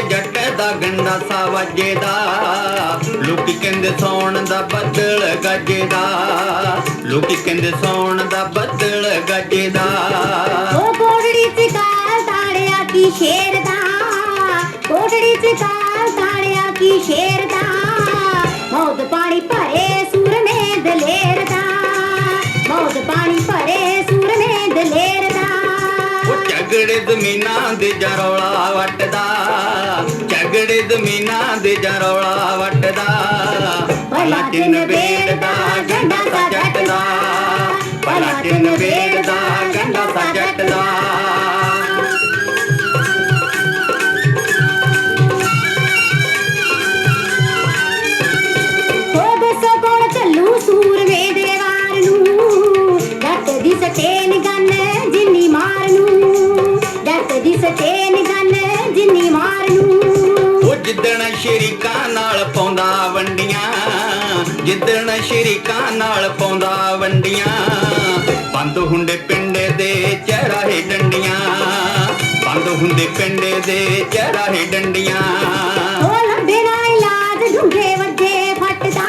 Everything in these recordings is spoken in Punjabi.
ਗੰਡਾ ਸਾ ਵੱਜਦਾ ਲੋਕੀ ਕਹਿੰਦੇ ਸੌਣ ਦਾ ਬੱਦਲ ਗੱਜਦਾ ਲੋਕੀ ਕਹਿੰਦੇ ਸੌਣ ਦਾ ਬੱਦਲ ਗੱਜਦਾ ਉਹ ਕੋਟੜੀ ਚ ਕਾਲ ਤਾੜਿਆ ਕੀ ਸ਼ੇਰ ਦਾ। ਕੋਟੜੀ ਚ ਕਾਲ ਤਾੜਿਆ ਕੀ ਸ਼ੇਰ ਦਾ। ਮੌਤ ਪਾਣੀ ਭਰੇ ਸੂਰਮੇ ਦਲੇਰ ਦਾ। ਮੌਤ ਪਾਣੀ ਭਰੇ ਸੂਰਮੇ ਦਲੇਰ ਦਾ। ਉਹ ਝਗੜੇ ਜ਼ਮੀਨਾਂ ਦੇ ਜਰੌਲਾ ਵੱਟਦਾ। ਜ਼ਮੀਨਾਂ ਦੇ ਜਰੌਲਾ ਵੱਟਦਾ। ਭਲਾ ਚਿੰਨ ਵੇੜਦਾ ਗੰਡਾ ਸਾ ਜੱਟ ਦਾ ਭਲਾ ਚਿੰਨ ਵੇੜਦਾ ਗੰਡਾ ਸਾ ਜੱਟ ਦਾ ਉਹ ਦੱਸੋ ਕੌਣ ਚੱਲੂ ਸੂਰਮੇ ਦੇ ਵਾਰ ਨੂੰ। ਜੱਟ ਦੀ ਸਟੇਨ ਗੰਨ ਜਿੰਨੀ ਮਾਰ ਨੂੰ। ਜੱਟ ਦੀ ਸਟੇਨ ਸ਼ਰੀਕਾਂ ਨਾਲ ਪਾਉਂਦਾ ਵੰਡੀਆਂ ਜਿੱਦਣ ਸ਼ਰੀਕਾਂ ਨਾਲ ਪਾਉਂਦਾ ਵੰਡੀਆਂ ਬੰਦ ਹੁੰਦੇ ਪਿੰਡੇ ਦੇ ਚਰਾਹੇ ਡੰਡੀਆਂ ਬੰਦ ਹੁੰਦੇ ਪਿੰਡੇ ਦੇ ਚਰਾਹੇ ਡੰਡੀਆਂ। ਉਹ ਲੱਭੇ ਨਾ ਇਲਾਜ ਢੁੰਗੇ ਵੱਜੇ ਫਟਦਾ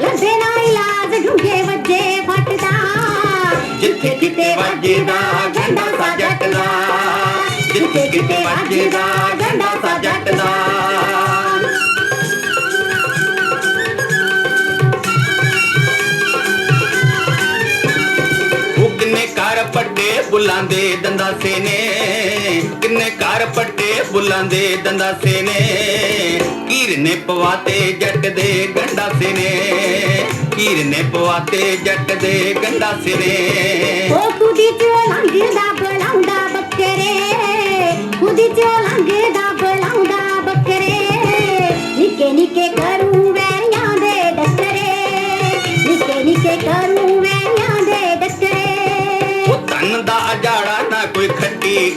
ਲੱਭੇ ਨਾ ਇਲਾਜ ਢੁੰਗੇ ਵੱਜੇ ਫਟਦਾ। ਜਿੱਥੇ ਕਿਤੇ ਵੱਜਦਾ ਗੰਡਾ ਸਾ ਜੱਟ ਦਾ ਜਿੱਥੇ ਕਿਤੇ ਵੱਜਦਾ ਗੰਡਾ ਸਾ ਪੱਟੇ ਬੁੱਲਾਂ ਦੇ ਦੰਦਾਸੇ ਨੇ ਕਿੰਨੇ ਘਰ ਪੱਟੇ ਬੁੱਲਾਂ ਦੇ ਦੰਦਾਸੇ ਨੇ ਕੀਰ ਨੇ ਪਵਾਤੇ ਜੱਟ ਦੇ ਗੰਡਾਸੇ ਨੇ ਕੀਰ ਨੇ ਪਵਾਤੇ ਜੱਟ ਦੇ ਗੰਡਾਸੇ ਨੇ ਉਹ ਕੁਦੀ ਚੋਂ ਲੰਘਦਾ, ਬਲਾਉਂਦਾ।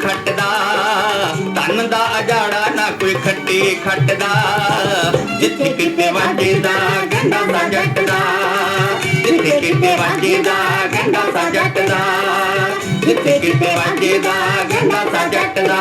ਖੱਟਦਾ। ਤਨ ਦਾ ਅਜਾੜਾ ਨਾ ਕੋਈ ਖੱਟੀ ਖੱਟਦਾ। ਜਿੱਥੇ ਕਿਤੇ ਵੱਜਦਾ ਗੰਡਾ ਸਾ ਜੱਟ ਜਿੱਥੇ ਕਿਤੇ ਵੱਜਦਾ ਗੰਡਾ ਸਾ ਜੱਟ ਜਿੱਥੇ ਕਿਤੇ ਵੱਜਦਾ ਗੰਡਾ ਸਾ ਜੱਟ ਦਾ